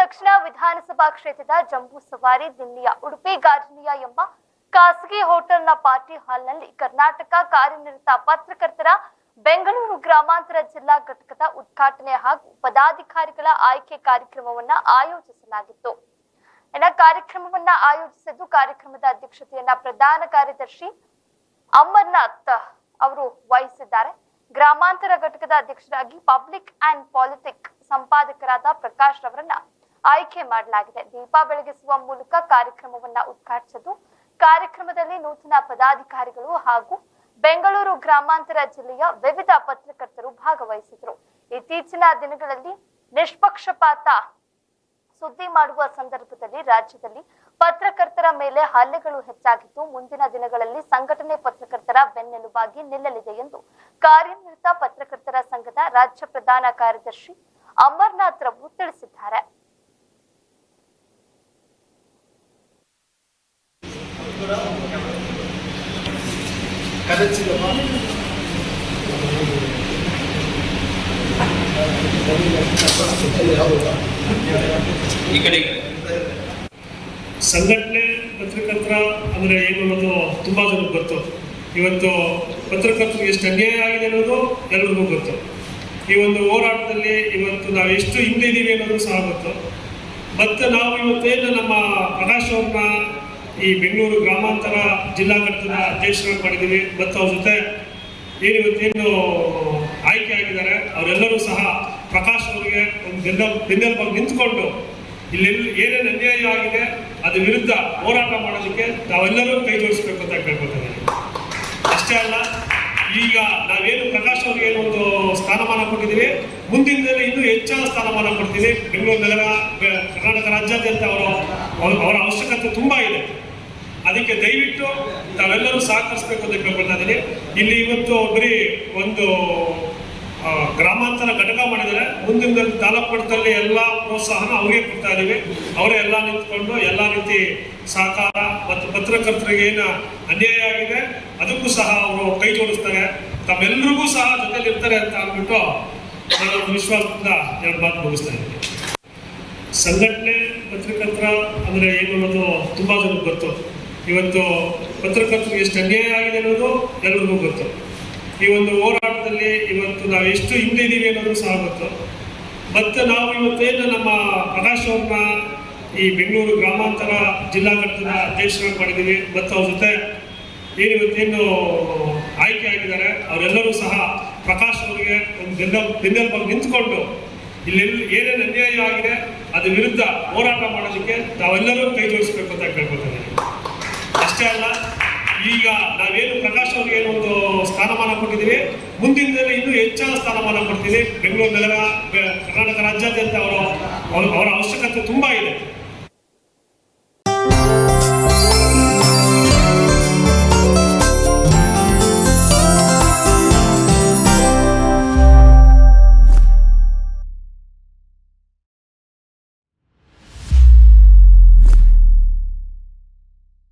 ದಕ್ಷಿಣ ವಿಧಾನಸಭಾ ಕ್ಷೇತ್ರದ ಜಂಬೂ ಸವಾರಿ, ದಿಲ್ಲಿಯ ಉಡುಪಿ ಗಾರ್ಜನಿಯಾ ಎಂಬ ಖಾಸಗಿ ಹೋಟೆಲ್ನ ಪಾರ್ಟಿ ಹಾಲ್ನಲ್ಲಿ ಕರ್ನಾಟಕ ಕಾರ್ಯನಿರತ ಪತ್ರಕರ್ತರ ಬೆಂಗಳೂರು ಗ್ರಾಮಾಂತರ ಜಿಲ್ಲಾ ಘಟಕದ ಉದ್ಘಾಟನೆ ಹಾಗೂ ಪದಾಧಿಕಾರಿಗಳ ಆಯ್ಕೆ ಕಾರ್ಯಕ್ರಮವನ್ನ ಆಯೋಜಿಸಲಾಗಿತ್ತು. ಕಾರ್ಯಕ್ರಮವನ್ನ ಆಯೋಜಿಸಿದ್ದು ಕಾರ್ಯಕ್ರಮದ ಅಧ್ಯಕ್ಷತೆಯನ್ನ ಪ್ರಧಾನ ಕಾರ್ಯದರ್ಶಿ ಅಮರ್ನಾಥ್ ಅವರು ವಹಿಸಿದ್ದಾರೆ. ಗ್ರಾಮಾಂತರ ಘಟಕದ ಅಧ್ಯಕ್ಷರಾಗಿ ಪಬ್ಲಿಕ್ ಅಂಡ್ ಪಾಲಿಟಿಕ್ ಸಂಪಾದಕರಾದ ಪ್ರಕಾಶ್ ರವರನ್ನ ಆಯ್ಕೆ ಮಾಡಲಾಗಿದೆ. ದೀಪ ಬೆಳಗಿಸುವ ಮೂಲಕ ಕಾರ್ಯಕ್ರಮವನ್ನ ಉದ್ಘಾಟಿಸಿದ್ದು, ಕಾರ್ಯಕ್ರಮದಲ್ಲಿ ನೂತನ ಪದಾಧಿಕಾರಿಗಳು ಹಾಗೂ ಬೆಂಗಳೂರು ಗ್ರಾಮಾಂತರ ಜಿಲ್ಲೆಯ ವಿವಿಧ ಪತ್ರಕರ್ತರು ಭಾಗವಹಿಸಿದ್ರು. ಇತ್ತೀಚಿನ ದಿನಗಳಲ್ಲಿ ನಿಷ್ಪಕ್ಷಪಾತ ಸುದ್ದಿ ಮಾಡುವ ಸಂದರ್ಭದಲ್ಲಿ ರಾಜ್ಯದಲ್ಲಿ ಪತ್ರಕರ್ತರ ಮೇಲೆ ಹಲ್ಲೆಗಳು ಹೆಚ್ಚಾಗಿದ್ದು, ಮುಂದಿನ ದಿನಗಳಲ್ಲಿ ಸಂಘಟನೆ ಪತ್ರಕರ್ತರ ಬೆನ್ನೆಲುಬಾಗಿ ನಿಲ್ಲಲಿದೆ ಎಂದು ಕಾರ್ಯನಿರತ ಪತ್ರಕರ್ತರ ಸಂಘದ ರಾಜ್ಯ ಪ್ರಧಾನ ಕಾರ್ಯದರ್ಶಿ ಅಮರ್ನಾಥ್ ರವರು ತಿಳಿಸಿದ್ದಾರೆ. ಈ ಕಡೆ ಸಂಘಟನೆ ಪತ್ರಕರ್ತರ ಅಂದರೆ ಏನು ಅನ್ನೋದು ತುಂಬಾ ಜನಕ್ಕೆ ಗೊತ್ತು. ಇವತ್ತು ಪತ್ರಕರ್ತರಿಗೆ ಎಷ್ಟು ಅನ್ಯಾಯ ಆಗಿದೆ ಅನ್ನೋದು ಎಲ್ಲರಿಗೂ ಗೊತ್ತು. ಈ ಒಂದು ಹೋರಾಟದಲ್ಲಿ ಇವತ್ತು ನಾವು ಎಷ್ಟು ಹಿಂದೆ ಇದ್ದೀವಿ ಅನ್ನೋದು ಸಹ ಗೊತ್ತು. ಮತ್ತು ನಾವು ಇವತ್ತೇನು ನಮ್ಮ ಪ್ರಕಾಶ್ ಈ ಬೆಂಗಳೂರು ಗ್ರಾಮಾಂತರ ಜಿಲ್ಲಾ ಘಟಕದ ಅಧ್ಯಕ್ಷರನ್ನು ಮಾಡಿದ್ದೀವಿ ಮತ್ತು ಅವ್ರ ಜೊತೆ ಏನು ಇವತ್ತೇನು ಆಯ್ಕೆ ಆಗಿದ್ದಾರೆ, ಅವರೆಲ್ಲರೂ ಸಹ ಪ್ರಕಾಶ್ ಅವರಿಗೆ ಒಂದು ಬೆನ್ನ ಬೆನ್ನೆಲುಬಾಗಿ ನಿಂತ್ಕೊಂಡು ಇಲ್ಲಿ ಏನೇನು ಅನ್ಯಾಯ ಆಗಿದೆ, ಅದ್ರ ವಿರುದ್ಧ ಹೋರಾಟ ಮಾಡೋದಕ್ಕೆ ನಾವೆಲ್ಲರೂ ಕೈ ಜೋಡಿಸ್ಬೇಕು ಅಂತ ಕೇಳ್ಕೊತಿದ್ದೀನಿ ಅಷ್ಟೇ ಅಲ್ಲ, ಈಗ ನಾವೇನು ಪ್ರಕಾಶ್ ಅವ್ರಿಗೆ ಏನು ಒಂದು ಸ್ಥಾನಮಾನ ಕೊಟ್ಟಿದ್ದೀವಿ ಮುಂದಿನ ದಿನ ಇನ್ನೂ ಹೆಚ್ಚಾದ ಸ್ಥಾನಮಾನ ಕೊಡ್ತೀವಿ. ಬೆಂಗಳೂರು ನಗರ, ಕರ್ನಾಟಕ ರಾಜ್ಯಾದ್ಯಂತ ಅವರ ಅವರ- ಅವಶ್ಯಕತೆ ತುಂಬಾ ಇದೆ. ಅದಕ್ಕೆ ದಯವಿಟ್ಟು ತಾವೆಲ್ಲರೂ ಸಹಕರಿಸಬೇಕು ಅಂತ ಕೇಳ್ಕೊಳ್ತಾ ಇದ್ದೀನಿ. ಇಲ್ಲಿ ಇವತ್ತು ಒಬ್ಬರಿ ಒಂದು ಗ್ರಾಮಾಂತರ ಘಟಕ ಮಾಡಿದ್ದಾರೆ. ಮುಂದಿನ ದಿನ ತಾಲೂಕು ಮಟ್ಟದಲ್ಲಿ ಎಲ್ಲ ಪ್ರೋತ್ಸಾಹನ ಅವರಿಗೆ ಕೊಡ್ತಾ ಇದ್ದೀವಿ. ಅವರೇ ಎಲ್ಲ ನಿಂತ್ಕೊಂಡು ಎಲ್ಲ ರೀತಿ ಸಹಕಾರ ಮತ್ತು ಪತ್ರಕರ್ತರಿಗೆ ಏನು ಅನ್ಯಾಯ ಆಗಿದೆ. ಅದಕ್ಕೂ ಸಹ ಅವರು ಕೈ ಜೋಡಿಸ್ತಾರೆ. ತಮ್ಮೆಲ್ಲರಿಗೂ ಸಹ ಜೊತೆಲಿರ್ತಾರೆ ಅಂತ ಅಂದ್ಬಿಟ್ಟು ನಾನು ವಿಶ್ವಾಸದಿಂದ ಎರಡು ಮಾತು ಮುಗಿಸ್ತಾ ಇದ್ದೀನಿ. ಸಂಘಟನೆ ಪತ್ರಕರ್ತರ ಅಂದರೆ ಏನು ಅನ್ನೋದು ತುಂಬಾ ಜನಕ್ಕೆ ಗೊತ್ತು. ಇವತ್ತು ಪತ್ರಕರ್ತರಿಗೆ ಎಷ್ಟು ಅನ್ಯಾಯ ಆಗಿದೆ ಅನ್ನೋದು ಎಲ್ರಿಗೂ ಗೊತ್ತು. ಈ ಒಂದು ಹೋರಾಟದಲ್ಲಿ ಇವತ್ತು ನಾವು ಎಷ್ಟು ಹಿಂದೆ ಇದ್ದೀವಿ ಅನ್ನೋದು ಸಹ ಗೊತ್ತು. ಮತ್ತು ನಾವು ಇವತ್ತೇನು ನಮ್ಮ ಪ್ರಕಾಶ್ ಈ ಬೆಂಗಳೂರು ಗ್ರಾಮಾಂತರ ಜಿಲ್ಲಾ ಘಟಕದ ಅಧ್ಯಕ್ಷರಾಗಿ ಮಾಡಿದ್ದೀವಿ ಮತ್ತು ಅವ್ರ ಜೊತೆ ಏನು ಇವತ್ತೇನು ಆಯ್ಕೆ ಆಗಿದ್ದಾರೆ, ಅವರೆಲ್ಲರೂ ಸಹ ಪ್ರಕಾಶ್ ಅವರಿಗೆ ಒಂದು ಬೆನ್ನ ಬೆನ್ನೆಲುಬಾಗಿ ನಿಂತ್ಕೊಂಡು ಇಲ್ಲೆಲ್ಲ ಏನೇನು ಅನ್ಯಾಯ ಆಗಿದೆ, ಅದ್ರ ವಿರುದ್ಧ ಹೋರಾಟ ಮಾಡೋದಕ್ಕೆ ನಾವೆಲ್ಲರೂ ಕೈ ಜೋಡಿಸ್ಬೇಕು ಅಂತ ಕೇಳ್ಕೊತೇನೆ ಅಷ್ಟೇ ಅಲ್ಲ, ಈಗ ನಾವೇನು ಪ್ರಕಾಶ್ ಅವ್ರಿಗೆ ಏನು ಒಂದು ಸ್ಥಾನಮಾನ ಕೊಟ್ಟಿದ್ದೀವಿ, ಮುಂದಿನ ದಿನ ಇನ್ನೂ ಹೆಚ್ಚಾದ ಸ್ಥಾನಮಾನ ಕೊಡ್ತೀವಿ. ಬೆಂಗಳೂರು ನಗರ, ಕರ್ನಾಟಕ ರಾಜ್ಯಾದ್ಯಂತ ಅವರ ಅವರ ಅವಶ್ಯಕತೆ ತುಂಬಾ ಇದೆ.